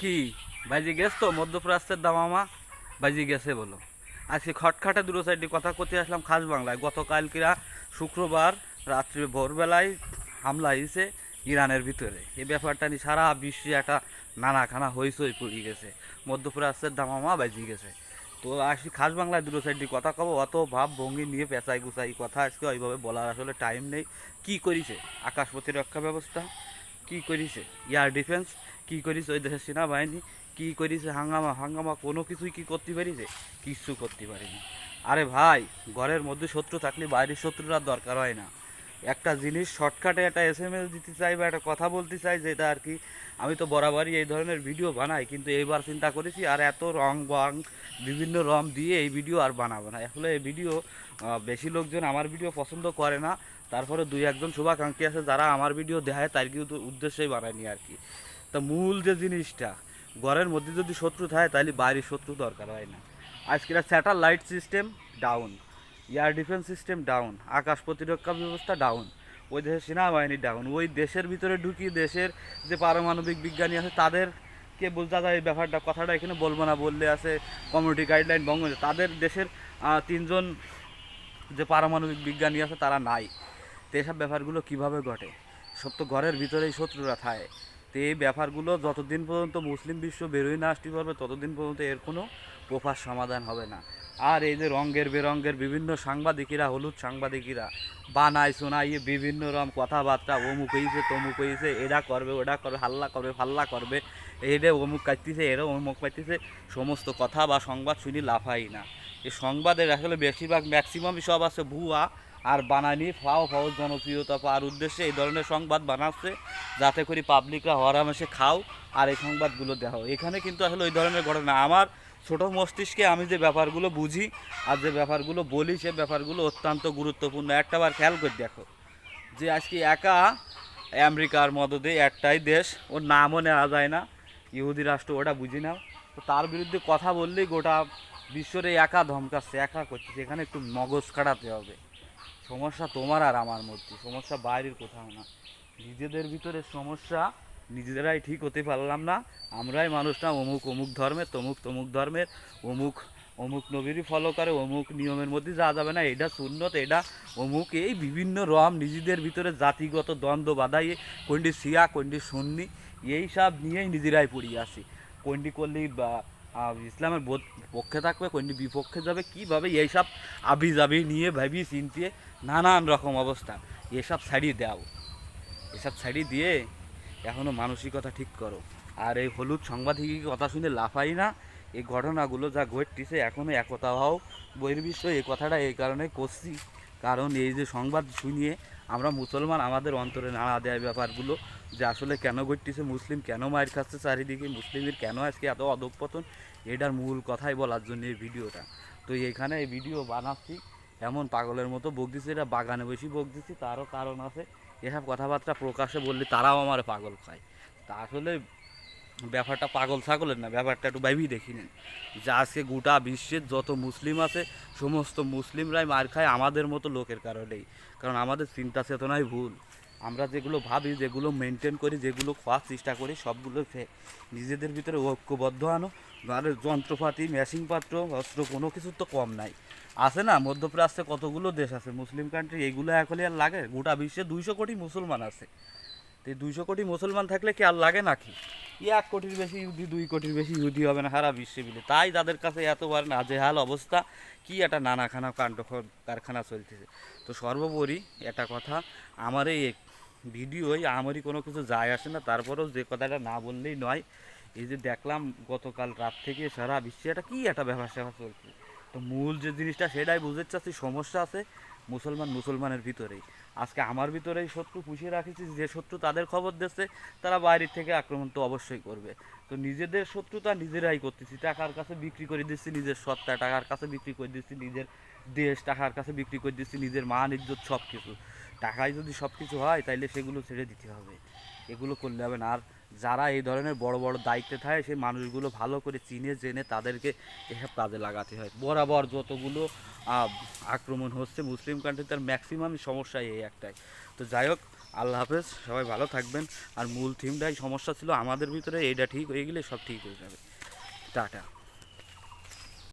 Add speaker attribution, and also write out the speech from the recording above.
Speaker 1: কি? বাজি গেছ তো, মধ্যপ্রাচ্যের দামামা। বাজি গেছে বলো। আজকে খটখাটে দুটো সাইডে কথা করতে আসলাম খাস বাংলায়। গতকাল গতকালকিরা শুক্রবার রাত্রে ভোরবেলায় হামলা হয়েছে ইরানের ভিতরে। এই ব্যাপারটা নিয়ে সারা বিশ্বে একটা নানা খানা হইচই পড়ে গেছে। মধ্যপ্রাচ্যের দামামা বাজি গেছে। তো আসি খাস বাংলায় দুটো সাইডে কথা কব। অত ভাব ভঙ্গি নিয়ে পেঁচাই গুছাই কথা আজকে ওইভাবে বলার আসলে টাইম নেই। কি করিছে? আকাশ প্রতিরক্ষা ব্যবস্থা? কি করিছে? ইয়ার ডিফেন্স কি করিছে ওই দেশের সেনাবাহিনী? কি করিছে হাঙ্গামা? হাঙ্গামা কোনো কিছুই কি করতে পারিছে? কিচ্ছু করতে পারিনি। আরে ভাই, ঘরের মধ্যে শত্রু থাকলে বাইরের শত্রুর দরকার হয় না। একটা জিনিস শর্টকাটে একটা এস এম এস দিতে চাই বা একটা কথা বলতে চাই, যেটা আর কি আমি তো বরাবরই এই ধরনের ভিডিও বানাই, কিন্তু এইবার চিন্তা করেছি আর এত রং বং, বিভিন্ন রং দিয়ে এই ভিডিও আর বানাবো না। আসলে এই ভিডিও বেশি লোকজন আমার ভিডিও পছন্দ করে না। তারপরে দুই একজন শুভাকাঙ্ক্ষী আছে, যারা আমার ভিডিও দেখায়, তার কিন্তু উদ্দেশ্যেই বানায়নি আর কি। তা মূল যে জিনিসটা, ঘরের মধ্যে যদি শত্রু থাকে, তাহলে বাইরের শত্রু দরকার হয় না। আজকের satellite system down air defence system down আকাশ প্রতিরক্ষা ব্যবস্থা ডাউন ওই দেশের সেনাবাহিনী ডাউন ওই দেশের ভিতরে ঢুকি দেশের যে পারমাণবিক বিজ্ঞানী আছে তাদেরকে বলতে যায় এই ব্যাপারটা, কথাটা এখানে বলব না, বললে আছে কমিউনিটি গাইডলাইন বঙ্গ তাদের দেশের তিনজন যে পারমাণবিক বিজ্ঞানী আছে, তারা নাই। তো এসব ব্যাপারগুলো কীভাবে ঘটে? সব তো ঘরের ভিতরেই শত্রুরা থাকে। তো এই ব্যাপারগুলো যতদিন পর্যন্ত মুসলিম বিশ্ব বেরোয় না আসতে পারবে, ততদিন পর্যন্ত এর কোনো প্রপার সমাধান হবে না। আর এই যে রঙ্গের বেরঙ্গের বিভিন্ন সাংবাদিকেরা, হলুদ সাংবাদিকেরা, বানায় শোনাইয়ে বিভিন্ন রকম কথাবার্তা, অমুক হয়েছে তমুক হয়েছে এরা করবে ওটা করবে, হাল্লা করবে, ফাল্লা করবে এটা অমুক কাটতেছে, এরা অমুক কাটতেছে সমস্ত কথা বা সংবাদ শুনি লাফাই না। এই সংবাদের আসলে বেশিরভাগ ম্যাক্সিমামই সব আছে ভুয়া আর বানানি ফাও ফাও জনপ্রিয়তা পাওয়ার উদ্দেশ্যে এই ধরনের সংবাদ বানাচ্ছে, যাতে করে পাবলিকরা হরামেশে খাও আর এই সংবাদগুলো দেখো এখানে কিন্তু আসলে ওই ধরনের ঘটনা আমার ছোট মস্তিষ্কে আমি যে ব্যাপারগুলো বুঝি আর যে ব্যাপারগুলো বলি, সে ব্যাপারগুলো অত্যন্ত গুরুত্বপূর্ণ। একটাবার খেয়াল করে দেখো যে আজকে একা আমেরিকার মদদে একটাই দেশ, ওর নামও নেওয়া যায় না, ইহুদি রাষ্ট্র ওটা বুঝি নাও তো তার বিরুদ্ধে কথা বললেই গোটা বিশ্বরে একা ধমকাচ্ছে, একা করছে। এখানে একটু মগজ কাটাতে হবে। সমস্যা তোমার আর আমার মধ্যে, সমস্যা বাইরের কোথাও না। নিজেদের ভিতরে সমস্যা নিজেরাই ঠিক হতে পারলাম না, আমরাই মানুষটা অমুক অমুক ধর্মের, তমুক তমুক ধর্মের, অমুক অমুক নবীরই ফলো করে, অমুক নিয়মের মধ্যে যাওয়া যাবে না, এটা শূন্যত এটা অমুক এই বিভিন্ন রম নিজেদের ভিতরে জাতিগত দ্বন্দ্ব বাধাইয়ে কোনটি শিয়া, কোনটি সুন্নি, এই সব নিয়েই নিজেরাই পড়িয়ে আসি কোনটি করলেই বা ইসলামের পক্ষে থাকবে, কোনটি বিপক্ষে যাবে, কীভাবে এইসব আবি জাবি নিয়ে ভাবি চিনতে নানান রকম অবস্থা। এসব ছাড়িয়ে দাও। এসব ছাড়িয়ে দিয়ে এখনও মানসিকতা ঠিক করো। আর এই হলুদ সাংবাদিকের কথা শুনে লাফাই না। এই ঘটনাগুলো যা ঘটতেছে এখনও একতা হও। বহির্বিশ্ব এই কথাটা এই কারণে করছি। কারণ এই যে সংবাদ শুনিয়ে আমরা মুসলমান, আমাদের অন্তরে নাড়া দেয় ব্যাপারগুলো যে আসলে কেন ঘটতেছে, মুসলিম কেন মায়ের খাচ্ছে চারিদিকে, মুসলিমের কেন আজকে এত অধঃপতন? এটার মূল কথাই বলার জন্য এই ভিডিওটা। তো এইখানে এই ভিডিও বানাচ্ছি। এমন পাগলের মতো বক দিচ্ছে এটা বাগানে বেশি বক দিচ্ছি তারও কারণ আছে। এসব কথাবার্তা প্রকাশে বললে তারাও আমার পাগল খায়। তা আসলে ব্যাপারটা পাগল ছাগলের না, ব্যাপারটা একটু ভাইবি দেখি নিন। যে আজকে গোটা বিশ্বের যত মুসলিম আছে, সমস্ত মুসলিমরাই মার খায় আমাদের মতো লোকের কারণেই। কারণ আমাদের চিন্তা চেতনাই ভুল। আমরা যেগুলো ভাবি, যেগুলো মেনটেন করি, যেগুলো খাওয়ার চেষ্টা করি, সবগুলো নিজেদের ভিতরে ঐক্যবদ্ধ আনো। আর যন্ত্রপাতি মেশিনপত্র অস্ত্র কোনো কিছুর তো কম নাই। আছে না? মধ্যপ্রাচ্যে কতগুলো দেশ আছে? মুসলিম কান্ট্রি এগুলো এখন আর লাগে? গোটা বিশ্বে দুইশো কোটি মুসলমান আছে। তো দুইশো কোটি মুসলমান থাকলে কি আর লাগে নাকি? এক কোটির বেশি ইহুদি, দুই কোটির বেশি ইহুদি হবে না সারা বিশ্বে মিলে। তাই তাদের কাছে এতবার নাজেহাল অবস্থা, কি একটা নানাখানা কাণ্ড কারখানা চলতেছে। তো সর্বোপরি একটা কথা, আমার এই ভিডিওই আমারই কোনো কিছু যায় আসে না, তারপরেও যে কথাটা না বললেই নয়। এই যে দেখলাম গতকাল রাত থেকে সারা বিশ্বে একটা কী একটা স্যাপার চলছে। তো মূল যে জিনিসটা সেটাই বুঝতে চাচ্ছি, সমস্যা আছে। মুসলমান মুসলমানের ভিতরেই। আজকে আমার ভিতরেই শত্রু পুষিয়ে রাখেছি যে শত্রু তাদের খবর দিচ্ছে তারা বাইরের থেকে আক্রমণ তো অবশ্যই করবে। তো নিজেদের শত্রুতা নিজেরাই করতেছি, টাকার কাছে বিক্রি করে দিচ্ছি, নিজের সত্তা টাকার কাছে বিক্রি করে দিচ্ছি, নিজের দেশ টাকার কাছে বিক্রি করে দিচ্ছি, নিজের মান, ইজ্জত সব কিছু টাকায় যদি সব কিছু হয়, তাইলে সেগুলো ছেড়ে দিতে হবে। এগুলো করলে হবে না। আর যারা এই ধরনের বড় বড় দায়িত্বে থাকে, সেই মানুষগুলো ভালো করে চিনে, জেনে তাদেরকে এসব কাজে লাগাতে হয়। বরাবর যতগুলো আক্রমণ হচ্ছে মুসলিম কান্ট্রি তার ম্যাক্সিমাম সমস্যা এই একটাই। তো যাই হোক, আল্লাহ হাফেজ, সবাই ভালো থাকবেন। আর মূল থিমটাই সমস্যা ছিল আমাদের ভিতরে, এইটা ঠিক হয়ে গেলে সব ঠিক হয়ে যাবে। টাটা।